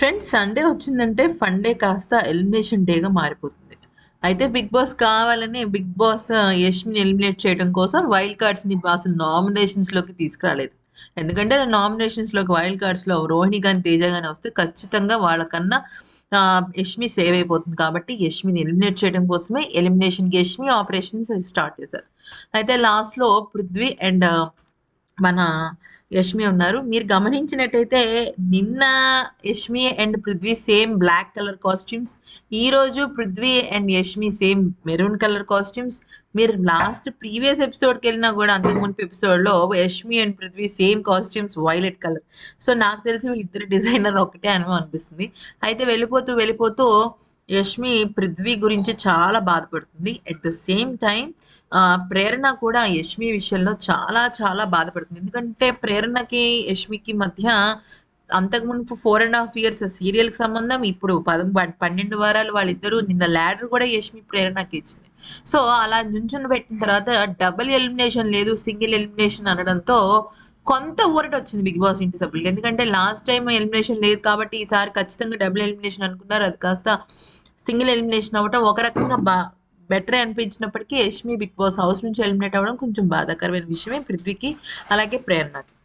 Friends Sunday వచ్చిందంటే funday కాస్త elimination డేగా మారిపోతుంది. అయితే బిగ్ బాస్ కావాలని బిగ్ బాస్ యష్మిని ఎలిమినేట్ చేయడం కోసం వైల్డ్ కార్డ్స్ని అసలు నామినేషన్స్లోకి తీసుకురాలేదు. ఎందుకంటే నామినేషన్స్లోకి వైల్డ్ కార్డ్స్లో రోహిణి కానీ తేజ కానీ వస్తే ఖచ్చితంగా వాళ్ళకన్నా యష్మి సేవ్ అయిపోతుంది. కాబట్టి యష్మిని ఎలిమినేట్ చేయడం కోసమే ఎలిమినేషన్కి యష్మి ఆపరేషన్స్ స్టార్ట్ చేశారు. అయితే లాస్ట్లో పృథ్వీ అండ్ మన యష్మి ఉన్నారు. మీరు గమనించినట్టయితే నిన్న Yashmi and Prithvi same black colour costumes ఈరోజు Prithvi and Yashmi same maroon colour costumes. మీరు లాస్ట్ ప్రీవియస్ ఎపిసోడ్కి వెళ్ళినా కూడా అంతకు ముందు ఎపిసోడ్లో Yashmi and Prithvi same costumes violet colour. So నాకు తెలిసి వీళ్ళిద్దరు డిజైనర్ ఒకటే అని అనిపిస్తుంది. అయితే వెళ్ళిపోతూ వెళ్ళిపోతూ యష్మి పృథ్వీ గురించి చాలా బాధపడుతుంది. At the same time Prerana కూడా యష్మి విషయంలో చాలా చాలా బాధపడుతుంది. ఎందుకంటే ప్రేరణకి యష్మికి మధ్య అంతకు ఫోర్ అండ్ హాఫ్ ఇయర్స్ సీరియల్కి సంబంధం ఇప్పుడు పద పన్నెండు వారాలు వాళ్ళిద్దరూ నిన్న ల్యాడర్ కూడా యష్మి ప్రేరణకి ఇచ్చింది. సో అలా నుంచుని పెట్టిన తర్వాత డబుల్ ఎలిమినేషన్ లేదు సింగిల్ ఎలిమినేషన్ అనడంతో కొంత ఊరట వచ్చింది బిగ్ బాస్ ఇంటి సభ్యులకి. ఎందుకంటే లాస్ట్ టైం ఎలిమినేషన్ లేదు కాబట్టి ఈసారి ఖచ్చితంగా డబుల్ ఎలిమినేషన్ అనుకున్నారు. అది కాస్త సింగిల్ ఎలిమినేషన్ అవ్వటం ఒక రకంగా బా బెటర్ అనిపించినప్పటికీ యష్మి బిగ్ బాస్ హౌస్ నుంచి ఎలిమినేట్ అవ్వడం కొంచెం బాధాకరమైన విషయమే పృథ్వీకి అలాగే ప్రేరణకి.